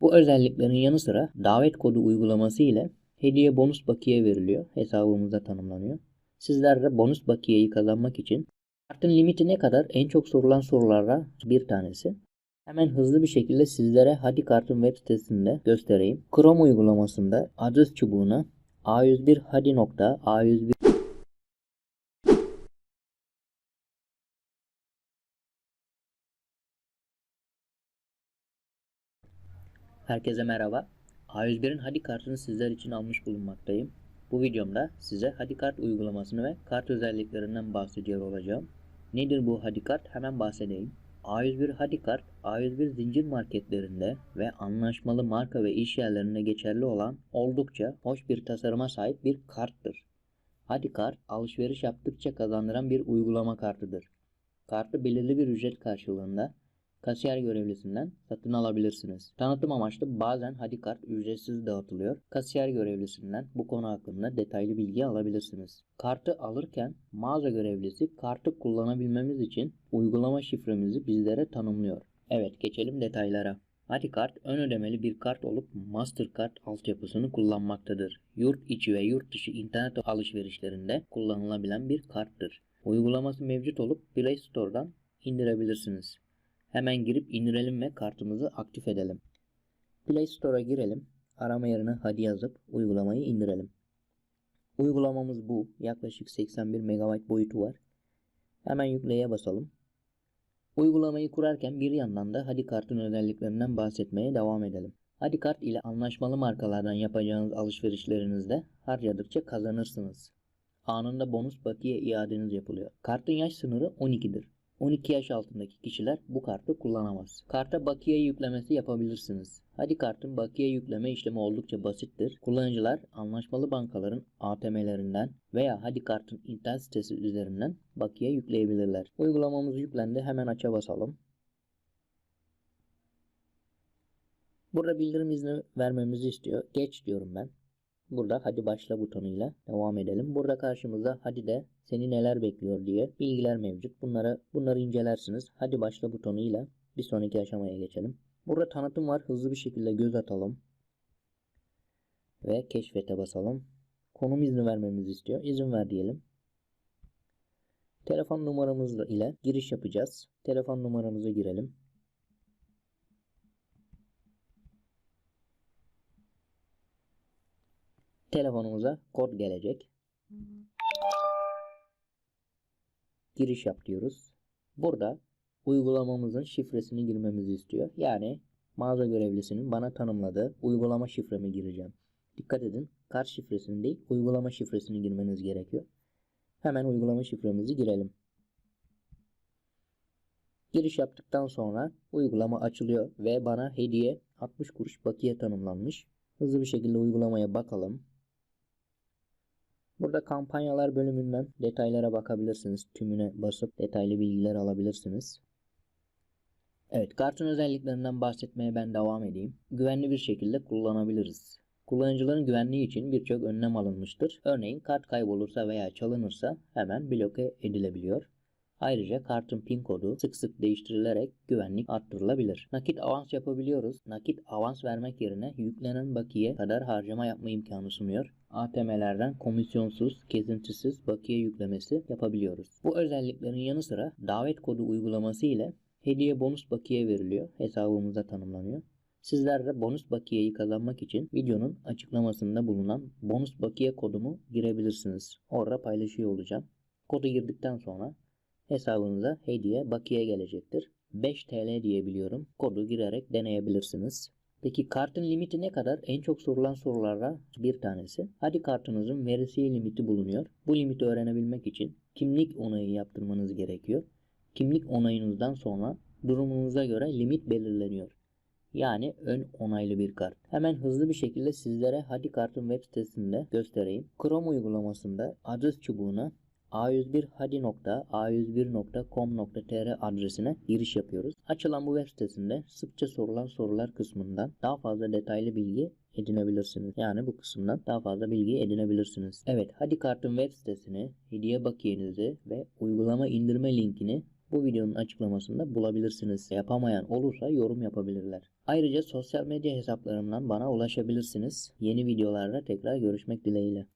Bu özelliklerin yanı sıra davet kodu uygulaması ile hediye bonus bakiye veriliyor. Hesabımıza tanımlanıyor. Sizler de bonus bakiyeyi kazanmak için kartın limiti ne kadar en çok sorulan sorulara bir tanesi. Hemen hızlı bir şekilde sizlere Hadi Kart'ın web sitesinde göstereyim. Chrome uygulamasında adres çubuğuna a101 Herkese merhaba. A101'in Hadi kartını sizler için almış bulunmaktayım. Bu videomda size Hadi kart uygulamasını ve kart özelliklerinden bahsediyor olacağım. Nedir bu Hadi kart? Hemen bahsedeyim. A101 Hadi kart, A101 zincir marketlerinde ve anlaşmalı marka ve iş yerlerinde geçerli olan oldukça hoş bir tasarıma sahip bir karttır. Hadi kart, alışveriş yaptıkça kazandıran bir uygulama kartıdır. Kartı belirli bir ücret karşılığında kasiyer görevlisinden satın alabilirsiniz. Tanıtım amaçlı bazen Hadi kart ücretsiz dağıtılıyor. Kasiyer görevlisinden bu konu hakkında detaylı bilgi alabilirsiniz. Kartı alırken mağaza görevlisi kartı kullanabilmemiz için uygulama şifremizi bizlere tanımlıyor. Evet geçelim detaylara. Hadi kart ön ödemeli bir kart olup Mastercard altyapısını kullanmaktadır. Yurt içi ve yurt dışı internet alışverişlerinde kullanılabilen bir karttır. Uygulaması mevcut olup Play Store'dan indirebilirsiniz. Hemen girip indirelim ve kartımızı aktif edelim. Play Store'a girelim. Arama yerine hadi yazıp uygulamayı indirelim. Uygulamamız bu. Yaklaşık 81 MB boyutu var. Hemen yükleye basalım. Uygulamayı kurarken bir yandan da Hadi Kart'ın özelliklerinden bahsetmeye devam edelim. Hadi Kart ile anlaşmalı markalardan yapacağınız alışverişlerinizde harcadıkça kazanırsınız. Anında bonus bakiye iadeniz yapılıyor. Kartın yaş sınırı 12'dir. 12 yaş altındaki kişiler bu kartı kullanamaz. Karta bakiye yüklemesi yapabilirsiniz. Hadi kartın bakiye yükleme işlemi oldukça basittir. Kullanıcılar anlaşmalı bankaların ATM'lerinden veya Hadi kartın internet sitesi üzerinden bakiye yükleyebilirler. Uygulamamız yüklendi. Hemen aça basalım. Burada bildirim izni vermemizi istiyor. Geç diyorum ben. Burada hadi başla butonuyla devam edelim. Burada karşımıza hadi de seni neler bekliyor diye bilgiler mevcut. Bunları bunları incelersiniz. Hadi başla butonuyla bir sonraki aşamaya geçelim. Burada tanıtım var. Hızlı bir şekilde göz atalım. Ve keşfete basalım. Konum izni vermemizi istiyor. İzin ver diyelim. Telefon numaramız ile giriş yapacağız. Telefon numaramızı girelim. Telefonumuza kod gelecek. Giriş yap diyoruz. Burada uygulamamızın şifresini girmemizi istiyor. Yani mağaza görevlisinin bana tanımladığı uygulama şifremi gireceğim. Dikkat edin kart şifresini değil uygulama şifresini girmeniz gerekiyor. Hemen uygulama şifremizi girelim. Giriş yaptıktan sonra uygulama açılıyor ve bana hediye 60 kuruş bakiye tanımlanmış. Hızlı bir şekilde uygulamaya bakalım. Burada kampanyalar bölümünden detaylara bakabilirsiniz. Tümüne basıp detaylı bilgiler alabilirsiniz. Evet, kartın özelliklerinden bahsetmeye ben devam edeyim. Güvenli bir şekilde kullanabiliriz. Kullanıcıların güvenliği için birçok önlem alınmıştır. Örneğin kart kaybolursa veya çalınırsa hemen bloke edilebiliyor. Ayrıca kartın pin kodu sık sık değiştirilerek güvenlik arttırılabilir. Nakit avans yapabiliyoruz. Nakit avans vermek yerine yüklenen bakiye kadar harcama yapma imkanı sunuyor. ATM'lerden komisyonsuz, kesintisiz bakiye yüklemesi yapabiliyoruz. Bu özelliklerin yanı sıra davet kodu uygulaması ile hediye bonus bakiye veriliyor. Hesabımıza tanımlanıyor. Sizler de bonus bakiyeyi kazanmak için videonun açıklamasında bulunan bonus bakiye kodumu girebilirsiniz. Orada paylaşıyor olacağım. Kodu girdikten sonra hesabınıza hediye bakiye gelecektir. 5 TL diyebiliyorum. Kodu girerek deneyebilirsiniz. Peki kartın limiti ne kadar? En çok sorulan sorulara bir tanesi. Hadi kartınızın veresiye limiti bulunuyor. Bu limiti öğrenebilmek için kimlik onayı yaptırmanız gerekiyor. Kimlik onayınızdan sonra durumunuza göre limit belirleniyor. Yani ön onaylı bir kart. Hemen hızlı bir şekilde sizlere Hadi Kart'ın web sitesinde göstereyim. Chrome uygulamasında adres çubuğuna a101hadi.a101.com.tr adresine giriş yapıyoruz. Açılan bu web sitesinde sıkça sorulan sorular kısmından daha fazla detaylı bilgi edinebilirsiniz. Yani bu kısımdan daha fazla bilgi edinebilirsiniz. Evet, Hadi Kart'ın web sitesini, hediye bakiyenizi ve uygulama indirme linkini bu videonun açıklamasında bulabilirsiniz. Yapamayan olursa yorum yapabilirler. Ayrıca sosyal medya hesaplarımdan bana ulaşabilirsiniz. Yeni videolarda tekrar görüşmek dileğiyle.